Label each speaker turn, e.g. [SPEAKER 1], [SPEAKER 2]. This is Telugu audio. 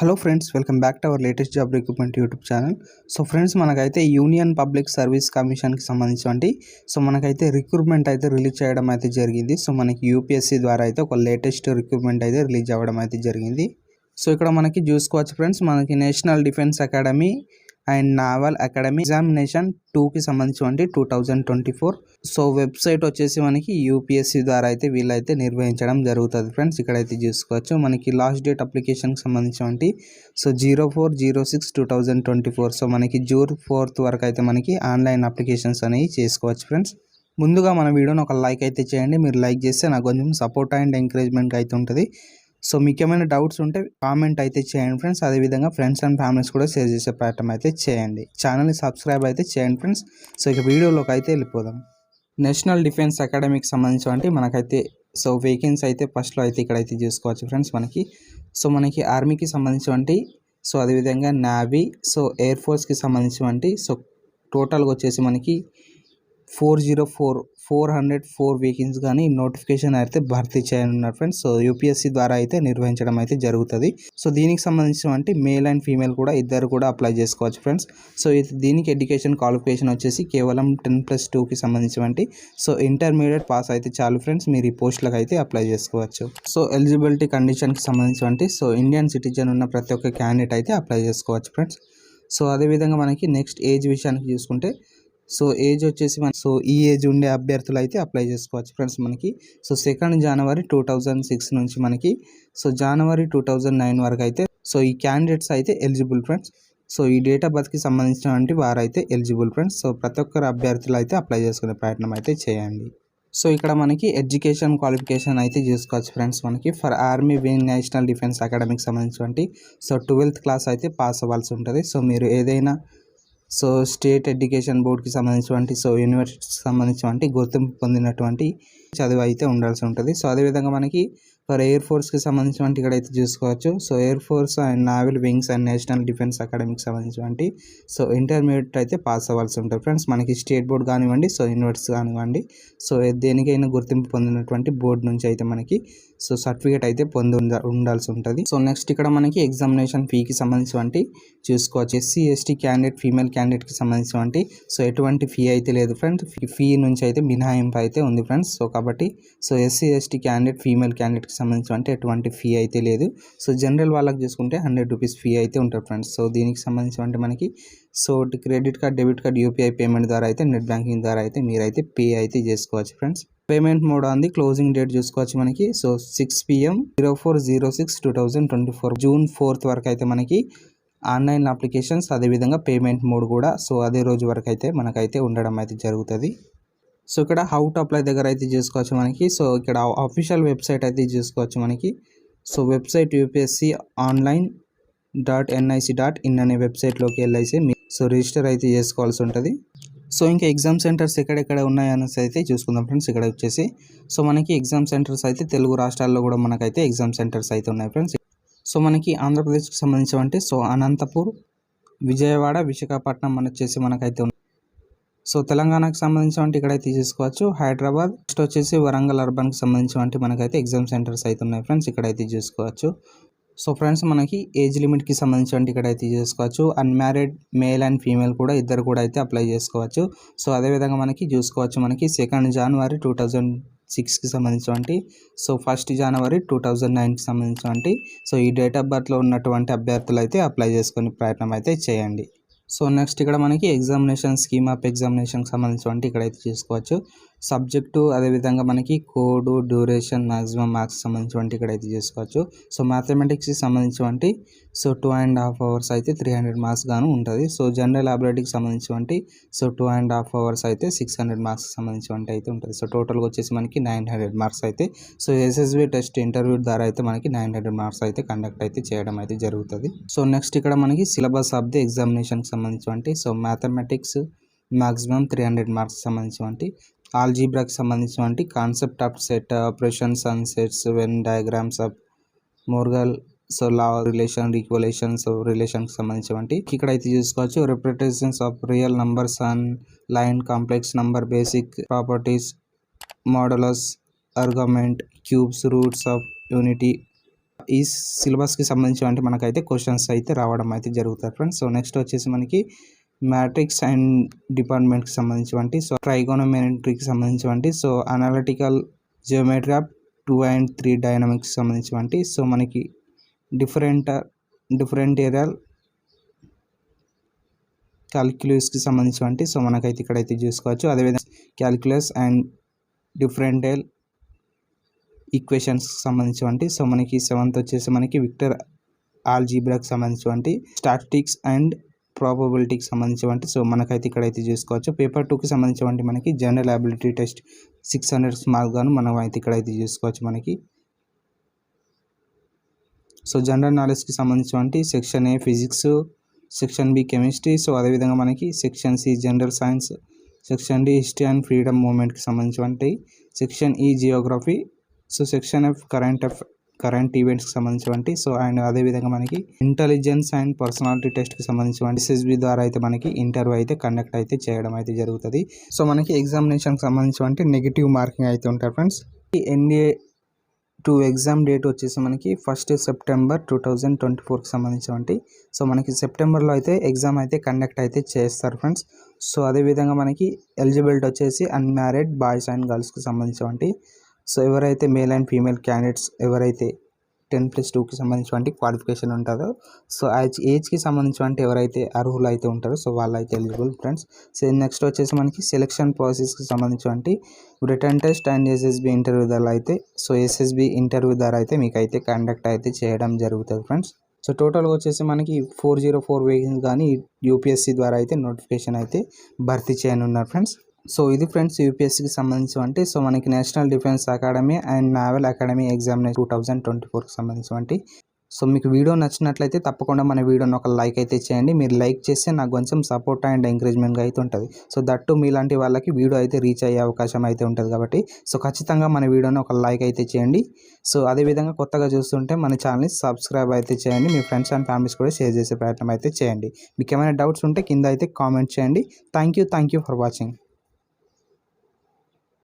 [SPEAKER 1] Hello friends welcome back to our latest job recruitment YouTube channel. So friends మనకైతే యూనియన్ పబ్లిక్ సర్వీస్ కమిషన్కి సంబంధించి సో మనకైతే రిక్రూట్మెంట్ అయితే రిలీజ్ చేయడం అయితే జరిగింది. సో మనకి యూపీఎస్సీ ద్వారా అయితే ఒక లేటెస్ట్ రిక్రూట్మెంట్ అయితే రిలీజ్ అవ్వడం అయితే జరిగింది. సో ఇక్కడ మనకి చూసుకోవచ్చు ఫ్రెండ్స్ మనకి national defence academy and naval academy examination టూకి సంబంధించి two thousand twenty four. So website వచ్చేసి మనకి యూపీఎస్సీ ద్వారా అయితే వీళ్ళైతే నిర్వహించడం జరుగుతుంది ఫ్రెండ్స్. ఇక్కడైతే చూసుకోవచ్చు. మనకి లాస్ట్ డేట్ అప్లికేషన్కి సంబంధించి so zero four zero six two thousand twenty four. So మనకి జూన్ ఫోర్త్ వరకు అయితే మనకి ఆన్లైన్ అప్లికేషన్స్ అనేవి చేసుకోవచ్చు ఫ్రెండ్స్. ముందుగా మన వీడియోని ఒక లైక్ అయితే చేయండి. మీరు లైక్ చేస్తే నాకు కొంచెం సపోర్ట్ అండ్ ఎంకరేజ్మెంట్ అయితే ఉంటుంది. సో మీకు ఏమైనా డౌట్స్ ఉంటే కామెంట్ అయితే చేయండి ఫ్రెండ్స్. అదేవిధంగా ఫ్రెండ్స్ అండ్ ఫ్యామిలీస్ కూడా షేర్ చేసే ప్రయత్నం అయితే చేయండి. ఛానల్ని సబ్స్క్రైబ్ అయితే చేయండి ఫ్రెండ్స్. సో ఇక వీడియోలోకి అయితే వెళ్ళిపోదాం. నేషనల్ డిఫెన్స్ అకాడమీకి సంబంధించి మనకైతే సో వేకెన్సీ అయితే ఫస్ట్లో అయితే ఇక్కడైతే చూసుకోవచ్చు ఫ్రెండ్స్ మనకి. సో మనకి ఆర్మీకి సంబంధించినటువంటి సో అదేవిధంగా నావీ సో ఎయిర్ ఫోర్స్కి సంబంధించినటువంటి సో టోటల్గా వచ్చేసి మనకి four zero four four hundred four vacancies కానీ నోటిఫికేషన్ అయితే భర్తీ చేయనున్నారు ఫ్రెండ్స్ సో యూపీఎస్సీ ద్వారా అయితే నిర్వహించడం అయితే జరుగుతుంది. సో దీనికి సంబంధించిన మేల్ అండ్ ఫీమేల్ కూడా ఇద్దరు కూడా అప్లై చేసుకోవచ్చు ఫ్రెండ్స్ సో దీనికి ఎడ్యుకేషన్ క్వాలిఫికేషన్ వచ్చేసి కేవలం టెన్ ప్లస్ టూకి సంబంధించినవంటి సో ఇంటర్మీడియట్ పాస్ అయితే చాలు ఫ్రెండ్స్ మీరు ఈ పోస్టులకు అయితే అప్లై చేసుకోవచ్చు. సో ఎలిజిబిలిటీ కండిషన్కి సంబంధించినవంటి సో ఇండియన్ సిటిజన్ ఉన్న ప్రతి ఒక్క క్యాండిడేట్ అయితే అప్లై చేసుకోవచ్చు ఫ్రెండ్స్ సో అదేవిధంగా మనకి నెక్స్ట్ ఏజ్ విషయానికి చూసుకుంటే సో ఏజ్ వచ్చేసి మన సో ఈ ఏజ్ ఉండే అభ్యర్థులు అయితే అప్లై చేసుకోవచ్చు ఫ్రెండ్స్ మనకి. So second January two thousand six నుంచి మనకి. So January two thousand nine వరకు అయితే సో ఈ క్యాండిడేట్స్ అయితే ఎలిజిబుల్ ఫ్రెండ్స్ సో ఈ డేట్ ఆఫ్ బర్త్కి సంబంధించినటువంటి వారైతే ఎలిజిబుల్ ఫ్రెండ్స్ సో ప్రతి ఒక్కరు అభ్యర్థులు అయితే అప్లై చేసుకునే ప్రయత్నం అయితే చేయండి. సో ఇక్కడ మనకి ఎడ్యుకేషన్ క్వాలిఫికేషన్ అయితే చేసుకోవచ్చు ఫ్రెండ్స్ మనకి. For army wing national defence అకాడమీకి సంబంధించినటువంటి సో ట్వెల్త్ క్లాస్ అయితే పాస్ అవ్వాల్సి ఉంటుంది. సో మీరు ఏదైనా సో స్టేట్ ఎడ్యుకేషన్ బోర్డ్కి సంబంధించినటువంటి సో యూనివర్సిటీకి సంబంధించినటువంటి గుర్తింపు పొందినటువంటి చదువు అయితే ఉండాల్సి ఉంటుంది. సో అదేవిధంగా మనకి ఫర్ ఎయిర్ ఫోర్స్కి సంబంధించినటువంటి ఇక్కడ అయితే చూసుకోవచ్చు. So air force and naval wings and national defence అకాడమీకి సంబంధించినటువంటి సో ఇంటర్మీడియట్ అయితే పాస్ అవ్వాల్సి ఉంటుంది ఫ్రెండ్స్. మనకి స్టేట్ బోర్డ్ కానివ్వండి సో యూనివర్సిటీ కానివ్వండి సో దేనికైనా గుర్తింపు పొందినటువంటి బోర్డు నుంచి అయితే మనకి సో సర్టిఫికేట్ అయితే పొంది ఉండాల్సి ఉంటుంది. సో నెక్స్ట్ ఇక్కడ మనకి ఎగ్జామినేషన్ ఫీకి సంబంధించినటువంటి చూసుకోవచ్చు. ఎస్సీ ఎస్టీ క్యాండిడేట్ ఫీమేల్ క్యాండిడేట్కి సంబంధించినటువంటి సో ఎటువంటి ఫీ అయితే లేదు ఫ్రెండ్స్. ఫీ నుంచి అయితే మినహాయింపు అయితే ఉంది ఫ్రెండ్స్. సో కాబట్టి so SC ST candidate female క్యాండిడేట్కి సంబంధించి ఎటువంటి ఫీ అయితే లేదు. సో జనరల్ వాళ్ళకి చూసుకుంటే హండ్రెడ్ రూపీస్ ఫీ అయితే ఉంటుంది ఫ్రెండ్స్. సో దీనికి సంబంధించి అంటే మనకి so credit card debit card UPI payment ద్వారా అయితే నెట్ బ్యాంకింగ్ ద్వారా అయితే మీరైతే పే అయితే చేసుకోవచ్చు ఫ్రెండ్స్. పేమెంట్ మోడ్ అంది క్లోజింగ్ డేట్ చూసుకోవచ్చు మనకి. So six PM zero four zero six two thousand twenty four June fourth వరకు అయితే మనకి ఆన్లైన్ అప్లికేషన్స్ అదేవిధంగా పేమెంట్ మోడ్ కూడా. సో అదే రోజు వరకు అయితే మనకైతే ఉండడం అయితే జరుగుతుంది. సో ఇక్కడ హౌ టు అప్లై దగ్గర అయితే చూసుకోవచ్చు మనకి. సో ఇక్కడ అఫీషియల్ వెబ్సైట్ అయితే చూసుకోవచ్చు మనకి. So website UPSC online dot NIC dot in అనే వెబ్సైట్లోకి మీ సో రిజిస్టర్ అయితే చేసుకోవాల్సి ఉంటుంది. సో ఇంకా ఎగ్జామ్ సెంటర్స్ ఎక్కడెక్కడ ఉన్నాయనేసి అయితే చూసుకుందాం ఫ్రెండ్స్. ఇక్కడ వచ్చేసి సో మనకి ఎగ్జామ్ సెంటర్స్ అయితే తెలుగు రాష్ట్రాల్లో కూడా మనకైతే ఎగ్జామ్ సెంటర్స్ అయితే ఉన్నాయి ఫ్రెండ్స్. సో మనకి ఆంధ్రప్రదేశ్కి సంబంధించి సో అనంతపూర్ విజయవాడ విశాఖపట్నం మన వచ్చేసి మనకైతే సో తెలంగాణకు సంబంధించినటువంటి ఇక్కడైతే చూసుకోవచ్చు హైదరాబాద్ నెక్స్ట్ వచ్చేసి వరంగల్ అర్బన్కి సంబంధించిన మనకైతే ఎగ్జామ్ సెంటర్స్ అయితే ఉన్నాయి ఫ్రెండ్స్. ఇక్కడైతే చూసుకోవచ్చు సో ఫ్రెండ్స్ మనకి ఏజ్ లిమిట్కి సంబంధించి అయితే చేసుకోవచ్చు అన్మ్యారీడ్ మేల్ అండ్ ఫీమేల్ కూడా ఇద్దరు కూడా అయితే అప్లై చేసుకోవచ్చు. సో అదేవిధంగా మనకి చూసుకోవచ్చు మనకి సెకండ్ జనవరి టూ థౌజండ్ సిక్స్కి సంబంధించినటువంటి so first January two thousand నైన్కి సంబంధించినటువంటి సో ఈ డేట్ ఆఫ్ బర్త్లో ఉన్నటువంటి అభ్యర్థులు అయితే అప్లై చేసుకునే ప్రయత్నం అయితే చేయండి. సో నెక్స్ట్ ఇక్కడ మనకి ఎగ్జామినేషన్ స్కీమ్ ఆఫ్ ఎగ్జామినేషన్కి సంబంధించినటువంటి ఇక్కడైతే చూసుకోవచ్చు సబ్జెక్టు అదేవిధంగా మనకి కోడ్ డ్యూరేషన్ మ్యాక్సిమం మార్క్స్ సంబంధించి ఇక్కడైతే చేసుకోవచ్చు. సో మ్యాథమెటిక్స్కి సంబంధించి so two and half hours అయితే త్రీ హండ్రెడ్ మార్క్స్ గాను ఉంటుంది. సో జనరల్ అబిలిటీకి సంబంధించి so two and half hours అయితే సిక్స్ హండ్రెడ్ మార్క్స్ సంబంధించి అయితే ఉంటుంది. సో టోటల్గా వచ్చేసి మనకి నైన్ హండ్రెడ్ మార్క్స్ అయితే సో ఎస్ఎస్బి టెస్ట్ ఇంటర్వ్యూ ద్వారా అయితే మనకి నైన్ హండ్రెడ్ మార్క్స్ అయితే కండక్ట్ అయితే చేయడం అయితే జరుగుతుంది. సో నెక్స్ట్ ఇక్కడ మనకి సిలబస్ ఆఫ్ ది ఎగ్జామినేషన్కి సంబంధించి so mathematics maximum three hundred marks సంబంధించి ఆల్జీబ్రాకి సంబంధించినటువంటి concept of set operations and sets Venn diagrams of Morgan so law relation equations రిలేషన్కి సంబంధించినటువంటి. ఇక్కడ అయితే చూసుకోవచ్చు representations of real numbers and line complex number basic properties modulus argument cube roots of unity ఈ సిలబస్కి సంబంధించి మనకైతే క్వశ్చన్స్ అయితే రావడం అయితే జరుగుతాయి ఫ్రెండ్స్ సో నెక్స్ట్ వచ్చేసి మనకి మ్యాట్రిక్స్ అండ్ డిపార్ట్మెంట్కి సంబంధించి సో ట్రైగోనోమెట్రీకి సంబంధించి so analytical geometry of two and three dynamics సంబంధించి సో మనకి డిఫరెంట్ డిఫరెంట్ ఏరియల్ క్యాలిక్యులస్కి సంబంధించినవి సో మనకైతే ఇక్కడైతే చూసుకోవచ్చు. అదేవిధంగా క్యాలిక్యులస్ అండ్ డిఫరెంటల్ ఈక్వేషన్స్కి సంబంధించి సో మనకి సెవెంత్ వచ్చేసి మనకి విక్టర్ ఆల్జీబ్రాకి సంబంధించి స్టాటిస్టిక్స్ అండ్ ప్రాబబిలిటీకి సంబంధించి సో మనకైతే ఇక్కడైతే చూసుకోవచ్చు. పేపర్ టూకి సంబంధించి మనకి general ability test six hundred marks గాను మనం అయితే ఇక్కడైతే చూసుకోవచ్చు మనకి. సో జనరల్ నాలెడ్జ్కి సంబంధించి section A physics section B chemistry so అదేవిధంగా మనకి section C general science section D history and freedom మూమెంట్కి సంబంధించి section E geography so section F current F current ఈవెంట్స్కి సంబంధించినటువంటి సో అండ్ అదేవిధంగా మనకి ఇంటెలిజెన్స్ అండ్ పర్సనాలిటీ టెస్ట్కి సంబంధించినటువంటి ఎస్ఎస్బి ద్వారా అయితే మనకి ఇంటర్వ్యూ అయితే కండక్ట్ అయితే చేయడం అయితే జరుగుతుంది. సో మనకి ఎగ్జామినేషన్కి సంబంధించినటువంటి నెగిటివ్ మార్కింగ్ అయితే ఉంటాయి friends NDA two exam date వచ్చేసి మనకి first September two thousand twenty ఫోర్కి సంబంధించినటువంటి సో మనకి సెప్టెంబర్లో అయితే ఎగ్జామ్ అయితే కండక్ట్ అయితే చేస్తారు ఫ్రెండ్స్ సో అదేవిధంగా మనకి ఎలిజిబిలిటీ వచ్చేసి అన్మ్యారీడ్ బాయ్స్ అండ్ గర్ల్స్కి సంబంధించినటువంటి సో ఎవరైతే మేల్ అండ్ ఫీమేల్ క్యాండిడేట్స్ ఎవరైతే టెన్ ప్లస్ టూకి సంబంధించినటువంటి క్వాలిఫికేషన్ ఉంటుందో సో ఏజ్ ఏజ్కి సంబంధించినటువంటి ఎవరైతే అర్హులు అయితే ఉంటారో సో వాళ్ళు అయితే ఎలిజిబుల్ ఫ్రెండ్స్. సో నెక్స్ట్ వచ్చేసి మనకి సెలెక్షన్ ప్రాసెస్కి సంబంధించినటువంటి written test and SSB interview ద్వారా అయితే సో ఎస్ఎస్బి ఇంటర్వ్యూ ద్వారా అయితే మీకు అయితే కండక్ట్ అయితే చేయడం జరుగుతుంది ఫ్రెండ్స్. సో టోటల్గా వచ్చేసి మనకి ఫోర్ జీరో ఫోర్ వేకెన్స్ కానీ యూపీఎస్సీ ద్వారా అయితే నోటిఫికేషన్ అయితే భర్తీ చేయనున్నారు ఫ్రెండ్స్. సో ఇది ఫ్రెండ్స్ యూపీఎస్సీకి సంబంధించినటువంటి సో మనకి national defence academy and naval academy exam two thousand twenty ఫోర్కి సంబంధించినటువంటి సో మీకు వీడియో నచ్చినట్లయితే తప్పకుండా మన వీడియోని ఒక లైక్ అయితే చేయండి. మీరు లైక్ చేస్తే నాకు కొంచెం సపోర్ట్ అండ్ ఎంకరేజ్మెంట్గా అయితే ఉంటుంది. సో దట్టు మీలాంటి వాళ్ళకి వీడియో అయితే రీచ్ అయ్యే అవకాశం అయితే ఉంటుంది కాబట్టి. సో ఖచ్చితంగా మన వీడియోని ఒక లైక్ అయితే చేయండి. సో అదేవిధంగా కొత్తగా చూస్తుంటే మన ఛానల్ని సబ్స్క్రైబ్ అయితే చేయండి. మీ ఫ్రెండ్స్ అండ్ ఫ్యామిలీస్ కూడా షేర్ చేసే ప్రయత్నం అయితే చేయండి. మీకు ఏమైనా డౌట్స్ ఉంటే కింద అయితే కామెంట్ చేయండి. Thank you thank you for watching.